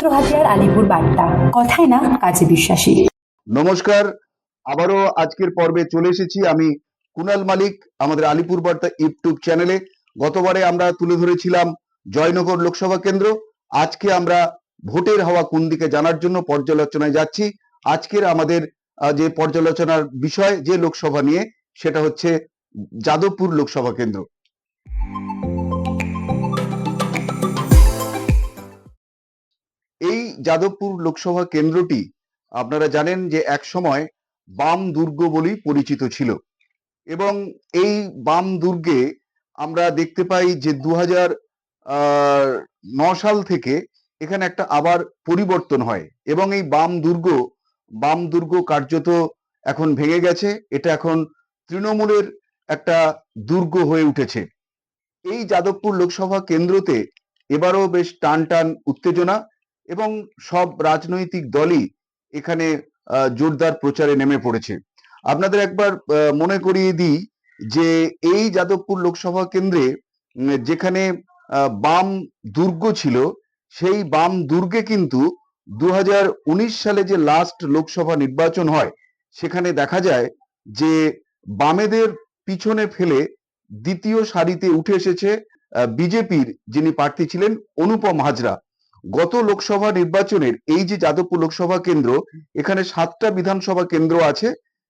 সূত্র হাতিয়ার আলিপুর বার্তা। কথায় না, কাজে বিশ্বাসী। নমস্কার, আবারও আজকের পর্বে চলে এসেছি আমি কুনাল মালিক, আমাদের আলিপুর বার্তা ইউটিউব চ্যানেলে। গতবারে আমরা তুলে ধরেছিলাম জয়নগর লোকসভা কেন্দ্র। আজকে আমরা ভোটের হাওয়া কোন দিকে জানার জন্য পর্যালোচনায় যাচ্ছি। আজকের আমাদের যে পর্যালোচনার বিষয়, যে লোকসভা নিয়ে, সেটা হচ্ছে যাদবপুর লোকসভা কেন্দ্র। যাদবপুর লোকসভা কেন্দ্রটি আপনারা জানেন যে এক সময় বাম দুর্গ বলেই পরিচিত ছিল। এবং এই বাম দুর্গে আমরা দেখতে পাই যে দু ন সাল থেকে এখানে একটা আবার পরিবর্তন হয় এবং এই বাম দুর্গ বাম দুর্গ কার্যত এখন ভেঙে গেছে। এটা এখন তৃণমূলের একটা দুর্গ হয়ে উঠেছে। এই যাদবপুর লোকসভা কেন্দ্রতে এবারও বেশ টান টান উত্তেজনা এবং সব রাজনৈতিক দলই এখানে জোরদার প্রচারে নেমে পড়েছে। আপনাদের একবার মনে করিয়ে দিই যে এই যাদবপুর লোকসভা কেন্দ্রে যেখানে বাম দুর্গ ছিল, সেই বাম দুর্গে কিন্তু দু হাজার উনিশ সালে যে লাস্ট লোকসভা নির্বাচন হয়, সেখানে দেখা যায় যে বামেদের পিছনে ফেলে দ্বিতীয় সারিতে উঠে এসেছে বিজেপির যিনি প্রার্থী ছিলেন অনুপম হাজরা। গত লোকসভা নির্বাচনের এই যে যাদবপুর লোকসভা কেন্দ্র, এখানে সাতটা বিধানসভা কেন্দ্র আছে।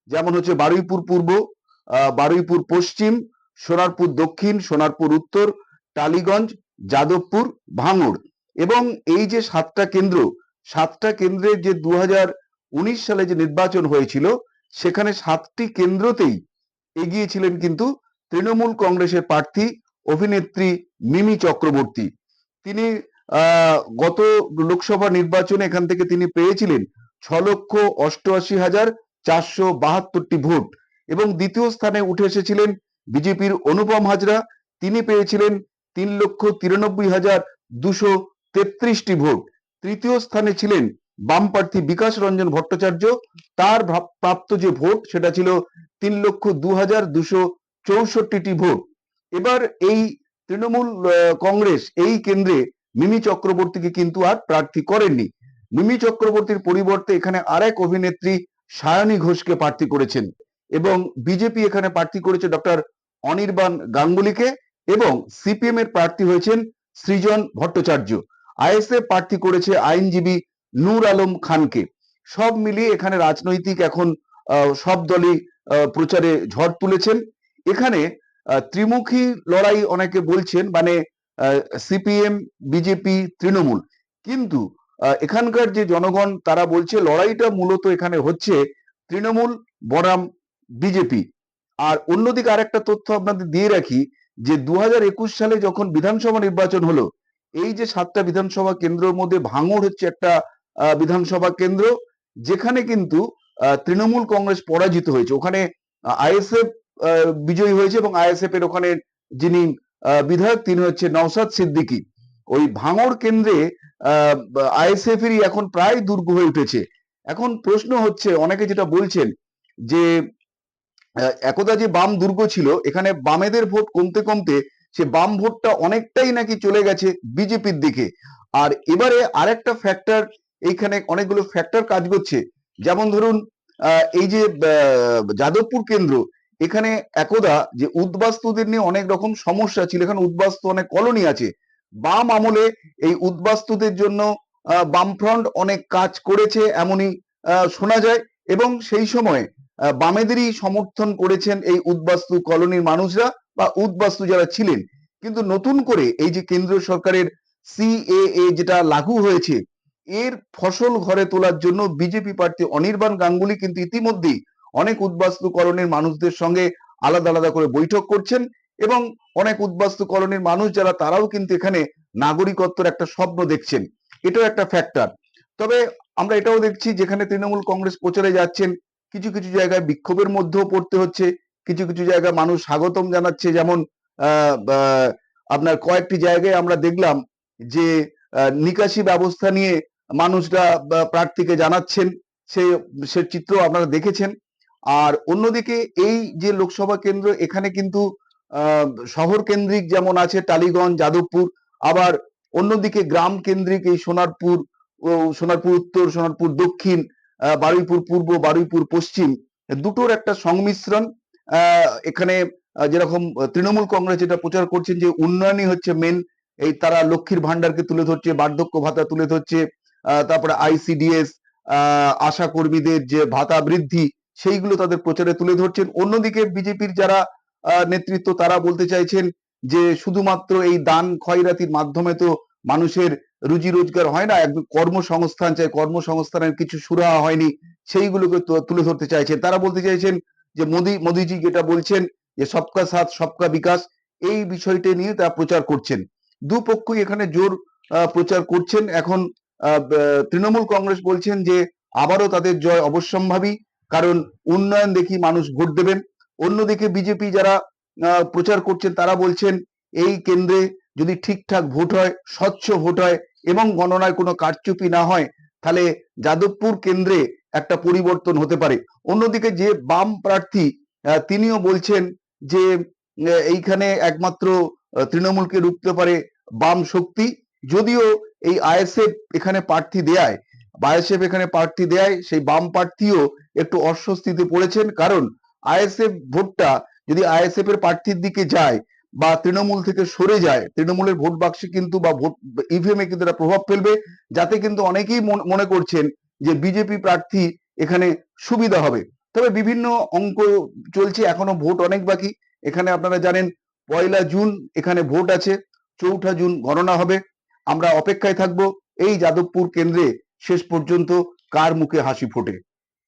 যেমন হচ্ছে বারুইপুর পূর্ব বারুইপুর পশ্চিম, সোনারপুর দক্ষিণ, সোনারপুর উত্তর, টালিগঞ্জ, যাদবপুর, ভাঙড়। এবং এই যে সাতটা কেন্দ্র, সাতটা কেন্দ্রের যে দু হাজার উনিশ সালে যে নির্বাচন হয়েছিল, সেখানে সাতটি কেন্দ্রতেই এগিয়েছিলেন কিন্তু তৃণমূল কংগ্রেসের প্রার্থী, অভিনেত্রী মিমি চক্রবর্তী। তিনি গত লোকসভা নির্বাচনে এখান থেকে তিনি পেয়েছিলেন ছ লক্ষ অষ্টআশি হাজার চারশো বাহাত্তরটি ভোট এবং দ্বিতীয় স্থানে উঠে এসেছিলেন বিজেপির অনুপম হাজরা। তিনি পেয়েছিলেন তিন লক্ষ তিরানব্বই হাজার দুশো তেত্রিশটি ভোট। তৃতীয় স্থানে ছিলেন বাম প্রার্থী বিকাশ রঞ্জন ভট্টাচার্য। তার প্রাপ্ত যে ভোট, সেটা ছিল তিন লক্ষ দু হাজার দুশো চৌষট্টিটি ভোট। এবার এই তৃণমূল কংগ্রেস এই কেন্দ্রে মিমি চক্রবর্তীকে কিন্তু আর প্রার্থী করেননি। মিমি চক্রবর্তীর পরিবর্তে এখানে আরেক অভিনেত্রী সায়নী ঘোষকে প্রার্থী করেছেন এবং বিজেপি এখানে প্রার্থী করেছে ডক্টর অনির্বাণ গাঙ্গুলিকে এবং সিপিএম এর প্রার্থী হয়েছেন সৃজন ভট্টাচার্য। আইএসএফ প্রার্থী করেছে আইনজীবী নূর আলম খানকে। সব মিলিয়ে এখানে রাজনৈতিক এখন সব দলই প্রচারে ঝড় তুলেছেন। এখানে ত্রিমুখী লড়াই অনেকে বলছেন মানে সিপিএম বিজেপি তৃণমূল। কিন্তু এখানকার যে জনগণ, তারা বলছে লড়াইটা মূলত এখানে হচ্ছে তৃণমূল, বনাম বিজেপি আর অন্যদিকে আরেকটা তথ্য আপনাদের দিয়ে রাখি যে দু হাজার একুশ সালে যখন বিধানসভা নির্বাচন হলো, এই যে সাতটা বিধানসভা কেন্দ্রের মধ্যে ভাঙড় হচ্ছে একটা বিধানসভা কেন্দ্র, যেখানে কিন্তু তৃণমূল কংগ্রেস পরাজিত হয়েছে। ওখানে আইএসএফ বিজয়ী হয়েছে এবং আইএসএফ এর ওখানে যিনি বিধায়ক তিনি হচ্ছে নওসাদ সিদ্দিকী। ওই ভাঙড় কেন্দ্রে আইএসএফ এরই এখন প্রায় দুর্গ হয়ে উঠেছে। এখন প্রশ্ন হচ্ছে অনেকে যেটা বলছেন যে একদা যে বাম দুর্গ ছিল এখানে বামেদের ভোট কমতে কমতে সে বাম ভোটটা অনেকটাই নাকি চলে গেছে বিজেপির দিকে। আর এবারে আরেকটা ফ্যাক্টর এইখানে অনেকগুলো ফ্যাক্টর কাজ করছে। যেমন ধরুন আহ, এই যে যাদবপুর কেন্দ্র এখানে একদা যে উদ্বাস্তুদের নিয়ে অনেক রকম সমস্যা ছিল, এখানে উদ্বাস্তু অনেক কলোনি আছে। বাম আমলে এই উদ্বাস্তুদের জন্য বামফ্রন্ট অনেক কাজ করেছে এমনই শোনা যায় এবং সেই সময় বামেদেরই সমর্থন করেছেন এই উদ্বাস্তু কলোনির মানুষরা বা উদ্বাস্তু যারা ছিলেন। কিন্তু নতুন করে এই যে কেন্দ্রীয় সরকারের সিএএ যেটা লাগু হয়েছে, এর ফসল ঘরে তোলার জন্য বিজেপি প্রার্থী অনির্বাণ গাঙ্গুলি কিন্তু ইতিমধ্যেই অনেক উদ্বাস্তু কলোনির মানুষদের সঙ্গে আলাদা আলাদা করে বৈঠক করছেন এবং অনেক উদ্বাস্তু কলোনির মানুষ যারা তারাও কিন্তু এখানে নাগরিকত্বের একটা স্বপ্ন দেখছেন। এটাও একটা ফ্যাক্টর তবে আমরা এটাও দেখছি যেখানে তৃণমূল কংগ্রেস প্রচারে যাচ্ছেন, কিছু কিছু জায়গায় বিক্ষোভের মধ্যেও পড়তে হচ্ছে, কিছু কিছু জায়গায় মানুষ স্বাগতম জানাচ্ছে। যেমন আপনার কয়েকটি জায়গায় আমরা দেখলাম যে নিকাশি ব্যবস্থা নিয়ে মানুষরা প্রার্থীকে জানাচ্ছেন। সে সে চিত্র আপনারা দেখেছেন। আর অন্যদিকে এই যে লোকসভা কেন্দ্র, এখানে কিন্তু শহর কেন্দ্রিক যেমন আছে টালিগঞ্জ, যাদবপুর, আবার অন্যদিকে গ্রাম কেন্দ্রিক এই সোনারপুর সোনারপুর উত্তর, সোনারপুর দক্ষিণ বারুইপুর পূর্ব, বারুইপুর পশ্চিম, দুটোর একটা সংমিশ্রণ এখানে যেরকম তৃণমূল কংগ্রেস যেটা প্রচার করছেন যে উন্নয়নই হচ্ছে মেন এই তারা লক্ষ্মীর ভান্ডারকে তুলে ধরছে, বার্ধক্য ভাতা তুলে ধরছে তারপরে আইসিডিএস আশা কর্মীদের যে ভাতা বৃদ্ধি সেইগুলো তাদের প্রচারে তুলে ধরছেন। অন্যদিকে বিজেপির যারা নেতৃত্ব, তারা বলতে চাইছেন যে শুধুমাত্র এই দান খয়রাতির মাধ্যমে তো মানুষের রুজি রোজগার হয় না, একদম কর্মসংস্থান চাই, কর্মসংস্থানের কিছু সুরাহা হয়নি, সেইগুলোকে তুলে ধরতে চাইছেন। তারা বলতে চাইছেন যে মোদি, মোদিজি যেটা বলছেন যে সবকা সাথ, সবকা বিকাশ, এই বিষয়টা নিয়ে তারা প্রচার করছেন। দুপক্ষই এখানে জোর প্রচার করছেন। এখন তৃণমূল কংগ্রেস বলছেন যে আবারও তাদের জয় অবশ্যম্ভাবী। কারণ উন্নয়ন দেখি মানুষ ভোট দেবেন। অন্যদিকে বিজেপি যারা প্রচার করছেন তারা বলছেন, এই কেন্দ্রে যদি ঠিকঠাক ভোট হয়, স্বচ্ছ ভোট হয় এবং গণনায় কোনো কারচুপি না হয়, তাহলে যাদবপুর কেন্দ্রে একটা পরিবর্তন হতে পারে। অন্যদিকে যে বাম প্রার্থী তিনিও বলছেন যে এইখানে একমাত্র তৃণমূলকে রুখতে পারে বাম শক্তি। যদিও এই আইএসএফ এখানে প্রার্থী দেয় আইএসএফ এখানে প্রার্থী দেয়, সেই বাম প্রার্থীও একটু অস্বস্তিতে পড়েছেন। কারণ আইএসএফ ভোটটা যদি আইএসএফ এর প্রার্থীর দিকে যায় বা তৃণমূল থেকে সরে যায়, তৃণমূলের ভোট বাক্সে কিন্তু বা ভোট ইভিএম এ কিন্তু এটা প্রভাব ফেলবে। যাতে কিন্তু অনেকেই মন- মনে করছেন যে বিজেপি প্রার্থী এখানে সুবিধা হবে। তবে বিভিন্ন অঙ্ক চলছে, এখনও ভোট অনেক বাকি। এখানে আপনারা জানেন, পয়লা জুন এখানে ভোট আছে, চৌঠা জুন গণনা হবে। আমরা অপেক্ষায় থাকব এই যাদবপুর কেন্দ্রে শেষ পর্যন্ত কার মুখে হাসি ফোটে।